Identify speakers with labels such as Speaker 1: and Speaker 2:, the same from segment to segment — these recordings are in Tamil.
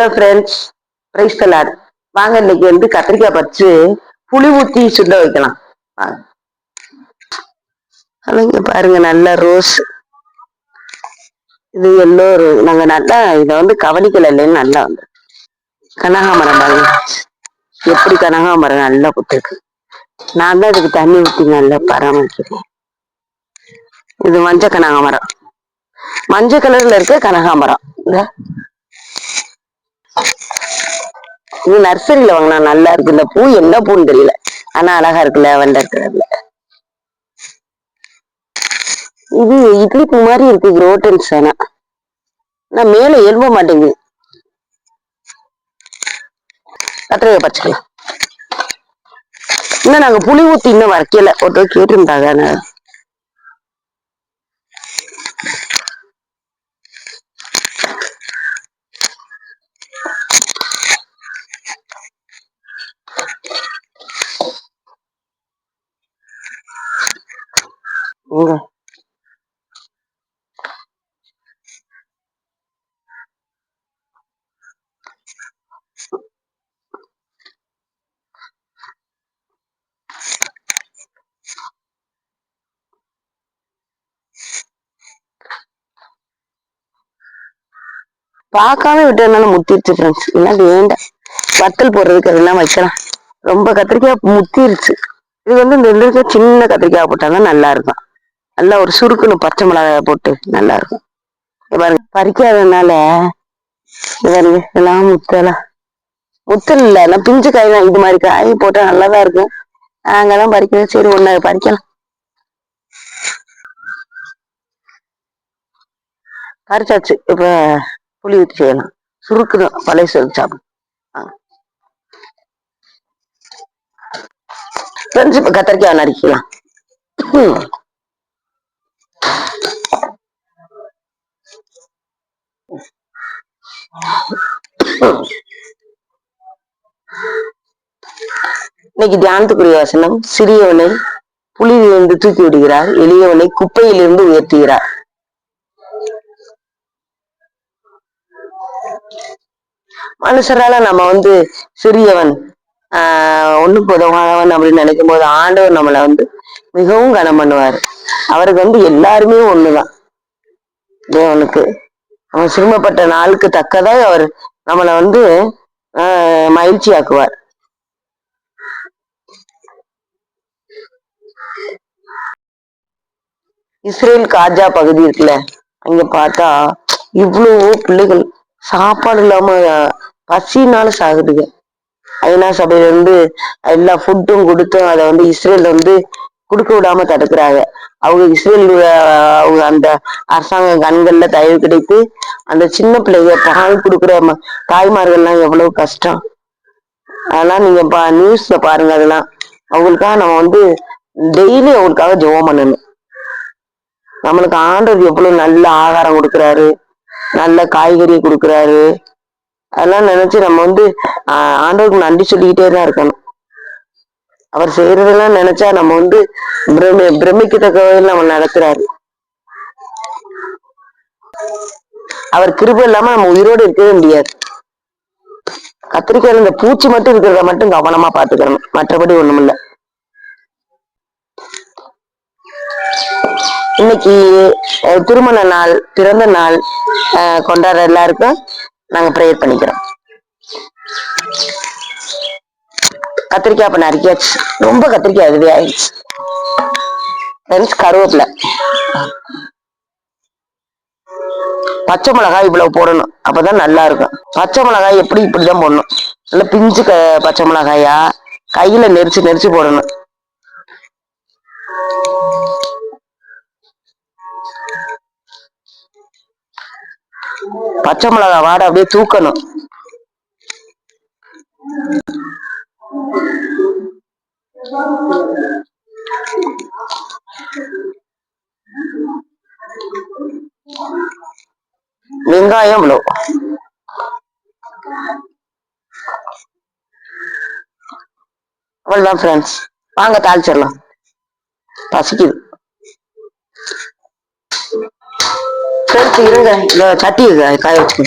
Speaker 1: ஹலோ ஃப்ரெண்ட்ஸ் பிரைஸ் தலாட் வாங்க இன்னைக்கு வந்து கத்திரிக்காய் பறிச்சு புளி ஊத்தி சுண்ட வைக்கலாம். வாங்க பாருங்க நல்ல ரோஸ் இது எல்லோ நாங்க நல்லா இதை வந்து கவனிக்கல இல்லைன்னு நல்லா வந்து. கனகாமரம் பாருங்க. எப்படி கனகாமரம் நல்லா புத்துருக்கு. நான் தான் இதுக்கு தண்ணி ஊற்றி நல்லா பராமரிக்கிறேன். இது மஞ்சள் கனகாமரம் மஞ்சள் கலர்ல இருக்க கனகாமரம் இந்த இது நர்சரியில வாங்கினா நல்லா இருக்கு. இந்த பூ என்ன பூன்னு தெரியல. ஆனா அழகா இருக்கு லேவண்டர் கலர்ல இது இட்லி பூ மாதிரி இருக்கு ரோட்டன்ஸ் ஆனா நான் மேல எழும்ப மாட்டேங்குது. கத்திரிக்காய் பச்சைக்கலாம் இன்னும் நாங்க புளி ஊத்தி இன்னும் வரைக்கல ஒருத்தர் கேட்டிருந்தாங்க இங்க பார்க்காம விட்டதுனால முத்திருச்சு ஃப்ரெண்ட்ஸ் இல்லை வேண்டாம் வத்தல் போடுறதுக்கு அதெல்லாம் வைக்கலாம். ரொம்ப கத்திரிக்காய் முத்திருச்சு. இது வந்து இந்த இருக்க சின்ன கத்திரிக்காய் போட்டாதான் நல்லா இருக்கும். நல்லா ஒரு சுருக்குன்னு பச்சை மிளகாய போட்டு நல்லா இருக்கும். பாருங்க பறிக்காததுனால பாருங்க எல்லாம் முத்தலாம் முத்தல் இல்லை எல்லாம் பிஞ்சு காய் தான் இது மாதிரி காய் போட்டா நல்லாதான் இருக்கும். நாங்கெல்லாம் பறிக்கணும். சரி ஒண்ணு பறிக்கலாம். பறிச்சாச்சு. இப்ப புளி ஊற்றி செய்யலாம். சுருக்குதான். பழைய சுருக்கு சாப்பிடும் ஃப்ரெண்ட்ஸ் இப்ப கத்திரிக்காய் நறுக்கலாம் இன்னைக்கு தியானத்துக்குரிய வசனம் சிறியவனை புலியிலிருந்து தூக்கி விடுகிறார் எளியவனை குப்பையிலிருந்து உயர்த்துகிறார். மனுஷரால நம்ம வந்து சிறியவன் ஆஹ் ஒண்ணும் உதவாதவன் அப்படின்னு நினைக்கும் போது ஆண்டவர் நம்மளை வந்து மிகவும் கனம் பண்ணுவாரு. அவருக்கு வந்து எல்லாருமே ஒண்ணுதான். தேவனுக்கு. அவன் சிறுமப்பட்ட நாளுக்கு தக்கதாக அவர் நம்மளை வந்து ஆஹ் மகிழ்ச்சி ஆக்குவார் இஸ்ரேல் காஜா பகுதி இருக்குல்ல அங்க பார்த்தா இவ்வளவோ பிள்ளைகள் சாப்பாடு இல்லாம பசினால சாகுதுங்க. ஐநா சபையில இருந்து எல்லா ஃபுட்டும் கொடுத்தும் அதை வந்து இஸ்ரேல் வந்து கொடுக்க விடாம தடுக்கிறாங்க. அவங்க இஸ்ரேல் அவங்க அந்த அரசாங்க கண்கள்ல தயவு கிடைத்து அந்த சின்ன பிள்ளைங்க பால் கொடுக்குற தாய்மார்கள்லாம் எவ்வளவு கஷ்டம். அதெல்லாம் நீங்க பா நியூஸ்ல பாருங்க அதெல்லாம். அவங்களுக்காக நம்ம வந்து டெய்லி அவங்களுக்காக ஜெபம் பண்ணணும். நம்மளுக்கு ஆண்டவர் எவ்வளவு நல்ல ஆகாரம் கொடுக்குறாரு நல்ல காய்கறி கொடுக்குறாரு. அதெல்லாம் நினைச்சு நம்ம வந்து ஆண்டவருக்கு நன்றி சொல்லிக்கிட்டே தான் இருக்கணும். அவர் செய்யறதெல்லாம் நினைச்சா நம்ம வந்து பிரமி பிரமிக்கத்தக்க வகையில் நம்ம நடத்துறாரு. அவர் கிருபை இல்லாம நம்ம உயிரோடு இருக்கவே முடியாது. கத்திரிக்காயில இந்த பூச்சி மட்டும் இருக்கிறத மட்டும் கவனமா பாத்துக்கணும் மற்றபடி ஒண்ணும் இல்லை இன்னைக்கு திருமண நாள் பிறந்த நாள் கொண்டாடுற எல்லாருக்கும் நாங்க ப்ரேயர் பண்ணிக்கிறோம். கத்திரிக்காய் அப்ப நறுக்கியாச்சு ரொம்ப கத்திரிக்காய் இதுவே ஆயிடுச்சு. ஃப்ரெண்ட்ஸ் பச்சை மிளகாய் இவ்வளவு போடணும். அப்பதான் நல்லா இருக்கும். பச்சை மிளகாய் எப்படி இப்படிதான் போடணும். நல்லா பிஞ்சு க பச்சை மிளகாயா? கையில நெரிச்சு நெரிச்சு போடணும். பச்சை மிளகாய் வாடை அப்படியே தூக்கணும். வெங்காயம் இவ்வளோ அவ்வளவுதான் ஃப்ரெண்ட்ஸ் வாங்க தாளிச்சிடலாம். பசிக்குது. எடுத்து இருங்க. இந்த சட்டி காய வச்சுக்கோ.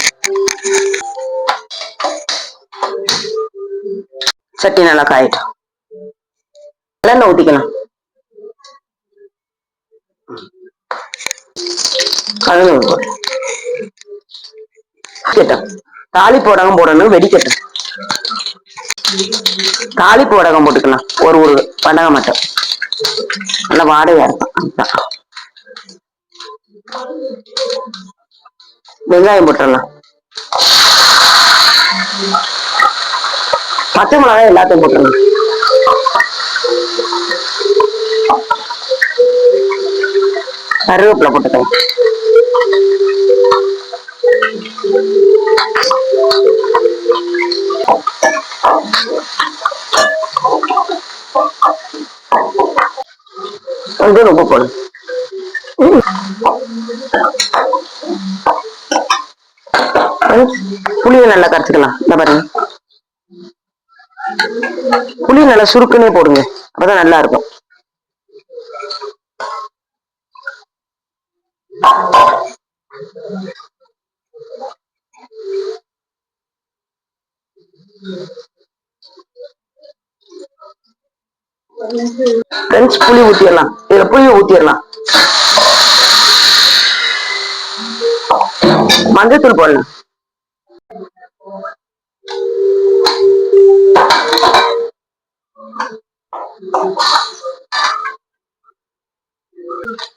Speaker 1: சட்டி நல்லா காயட்டும். நல்லெண்ணெய் ஊத்திக்கலாம். கலந்து போட்டு கேட்டோம் தாளிப்பு வடகம் போடணும். வெடிக்கட்டும். தாளிப்பு வடகம் போட்டுக்கலாம். ஒரு ஒரு வடகம் மட்டும். நல்லா வாடகை இருக்கும். அதுதான். வெங்காயம் போட்டுடலாம் பச்சை மிளகாய் எல்லாத்தையும் போட்டுடலாம் கருவேப்பிலை போட்டுக்கலாம். கொஞ்சம் உப்பு போடு. புளியை நல்லா கரைச்சிக்கலாம். இந்த பாருங்க. புளி நல்லா சுருக்குனே போடுங்க. அப்பதான் நல்லா இருக்கும். புளி ஊத்திடலாம். இதுல புளியை ஊத்திடலாம். மஞ்சத்தூள் போடலாம்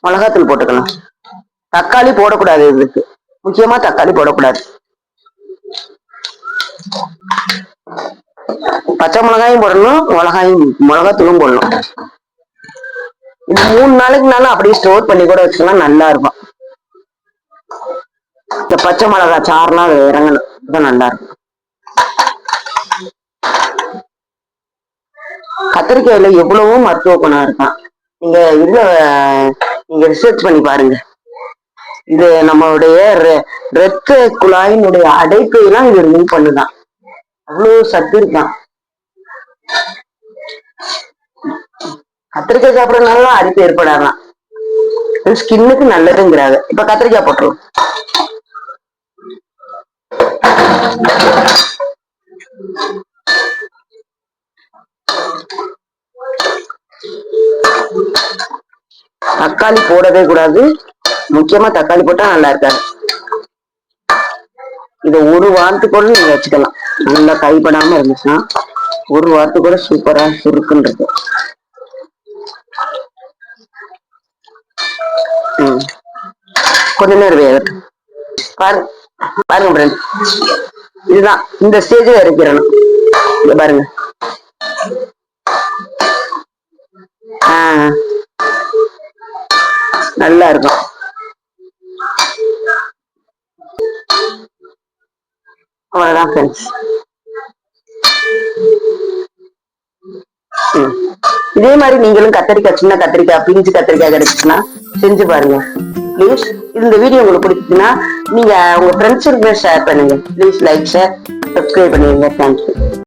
Speaker 1: மிளகாத்தூள் போட்டுக்கலாம். தக்காளி போடக்கூடாது இதுக்கு. முக்கியமா தக்காளி போடக்கூடாது. பச்சை மிளகாயும் போடணும் மிளகாயும் மிளகாத்தூளும் போடணும். இது மூணு நாளைக்குனாலும் அப்படியே ஸ்டோர் பண்ணி கூட வச்சுக்கலாம் நல்லா இருக்கும். இந்த பச்சை மிளகா சாறுலாம் அதுல இறங்கணும் இதுதான் நல்லா இருக்கும். கத்திரிக்காயில எவ்வளவோ மருத்துவ குணம் இருக்கான். நீங்க இதுல நீங்க ரிசர்ச் பண்ணி பாருங்க. இது நம்மளுடைய இரத்த குழாயினுடைய அடைப்பை எல்லாம் இது ரிமூவ் பண்ணுதான். அவ்வளவு சத்து இருக்கான். கத்திரிக்காய் சாப்பிடறதுனால அரிப்பு ஏற்படாதான். ஸ்கின்னுக்கு நல்லதுங்கிறாங்க. இப்ப கத்திரிக்காய் போட்டுருவோம் தக்காளி போடவே கூடாது. முக்கியமா தக்காளி போட்டா நல்லா இருக்காது. இதை ஒரு வாரத்துக்குள்ள நீங்க வச்சுக்கலாம். நல்லா கைப்படாம இருந்துச்சுன்னா ஒரு வாரத்துக்குள்ள சூப்பரா சுருக்குன்னு இருக்கும் கொஞ்ச நேரம் வேகட்டும். பாருங்க. பாருங்க ஃப்ரெண்ட் இதுதான். இந்த ஸ்டேஜ்ல இறக்கிடணும் இங்க பாருங்க. ஆஹ் நல்லா இருக்கும். அவ்வளவுதான் ஃப்ரெண்ட்ஸ் இதே மாதிரி நீங்களும் கத்திரிக்காய் சின்ன கத்திரிக்காய் பிஞ்சு கத்திரிக்காய் கிடைச்சுன்னா செஞ்சு பாருங்க. ப்ளீஸ் இந்த வீடியோ உங்களுக்கு பிடிச்சதுன்னா நீங்க உங்க ஃப்ரெண்ட்ஸுக்குமே ஷேர் பண்ணுங்க. ப்ளீஸ் லைக் ஷேர் சப்ஸ்கிரைப் பண்ணிடுங்க தேங்க்யூ